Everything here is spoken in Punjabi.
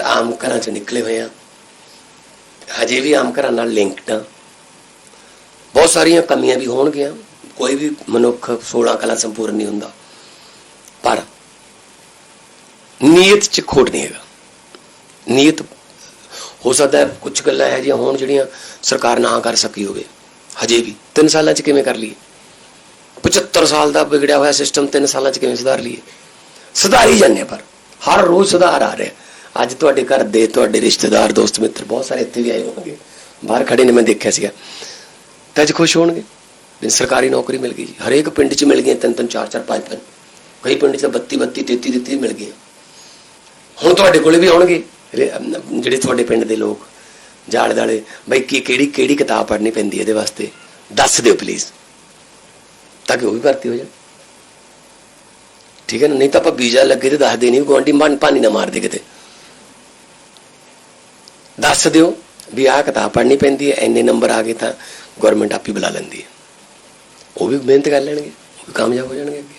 ਬਸ ਆਮ ਘਰਾਂ ਚ ਨਿਕਲੇ ਹੋਏ ਆ। ਹਜੇ ਵੀ ਆਮ ਘਰਾਂ ਨਾਲ ਲਿੰਕਡ ਆ। ਬਹੁਤ ਸਾਰੀਆਂ ਕਮੀਆਂ ਵੀ ਹੋਣਗੀਆਂ। ਕੋਈ ਵੀ ਮਨੁੱਖ 16 ਕਲਾ ਸੰਪੂਰਨ ਨਹੀਂ ਹੁੰਦਾ। ਪਰ ਨੀਅਤ ਚ ਖੋਟ ਨਹੀਂ ਹੈਗਾ। ਨੀਅਤ ਹੋ ਸਕਦਾ ਹੈ ਕੁਝ ਗੱਲਾਂ ਹੈ ਜਿਹੀਆਂ ਹੋਣ ਜਿਹੜੀਆਂ ਸਰਕਾਰ ਨਾ ਕਰ ਸਕੀ ਹੋਵੇ। ਹਜੇ ਵੀ 3 ਸਾਲਾਂ ਚ ਕਿਵੇਂ ਕਰ ਲਈਏ? 75 ਸਾਲ ਦਾ ਵਿਗੜਿਆ ਹੋਇਆ ਸਿਸਟਮ 3 ਸਾਲਾਂ ਚ ਕਿਵੇਂ ਸੁਧਾਰ ਲਈਏ? ਸੁਧਾਰੀ ਜਾਂਦੇ ਪਰ। ਹਰ ਰੋਜ਼ ਸੁਧਾਰ ਆ ਰਿਹਾ। ਅੱਜ ਤੁਹਾਡੇ ਘਰ ਦੇ ਤੁਹਾਡੇ ਰਿਸ਼ਤੇਦਾਰ, ਦੋਸਤ, ਮਿੱਤਰ ਬਹੁਤ ਸਾਰੇ ਇੱਥੇ ਵੀ ਆਏ ਹੋਣਗੇ। ਬਾਹਰ ਖੜੇ ਨੇ, ਮੈਂ ਦੇਖਿਆ ਸੀਗਾ। ਤਾਂ ਅੱਜ ਖੁਸ਼ ਹੋਣਗੇ। ਵੀ ਸਰਕਾਰੀ ਨੌਕਰੀ ਮਿਲ ਗਈ ਹਰੇਕ ਪਿੰਡ 'ਚ ਮਿਲ ਗਈਆਂ ਤਿੰਨ ਤਿੰਨ, ਚਾਰ ਚਾਰ, ਪੰਜ ਪੰਜ। ਕਈ ਪਿੰਡ 'ਚ 32 32 33 33 ਮਿਲ ਗਈਆਂ। ਹੁਣ ਤੁਹਾਡੇ ਕੋਲੇ ਵੀ ਆਉਣਗੇ। ਜਿਹੜੇ ਤੁਹਾਡੇ ਪਿੰਡ ਦੇ ਲੋਕ ਜਾਲੇ ਦਾਲੇ, ਬਈ ਕੀ, ਕਿਹੜੀ ਕਿਹੜੀ ਕਿਤਾਬ ਪੜ੍ਹਨੀ ਪੈਂਦੀ ਇਹਦੇ ਵਾਸਤੇ? ਦੱਸ ਦਿਓ ਪਲੀਜ਼ ਤਾਂ ਕਿ ਉਹ ਵੀ ਭਰਤੀ ਹੋ ਜਾਣ। ਠੀਕ ਹੈ ਨਾ? ਨਹੀਂ ਤਾਂ ਆਪਾਂ ਵੀਜ਼ਾ ਲੱਗੇ ਤੇ ਦੱਸ ਦੇਣੀ ਨਹੀਂ ਗਵਾਂਢੀ ਮਨ ਪਾਣੀ ਨਾ ਮਾਰ ਦੇ ਕਿਤੇ। ਦੱਸ ਦਿਓ ਵੀ ਆਹ ਕਿਤਾਬ ਪੜ੍ਹਨੀ ਪੈਂਦੀ ਹੈ, ਇੰਨੇ ਨੰਬਰ ਆ ਗਏ ਤਾਂ ਗਵਰਨਮੈਂਟ ਆਪ ਹੀ ਬੁਲਾ ਲੈਂਦੀ ਹੈ। ਉਹ ਵੀ ਮਿਹਨਤ ਕਰ ਲੈਣਗੇ, ਉਹ ਵੀ ਕਾਮਯਾਬ ਹੋ ਜਾਣਗੇ ਅੱਗੇ।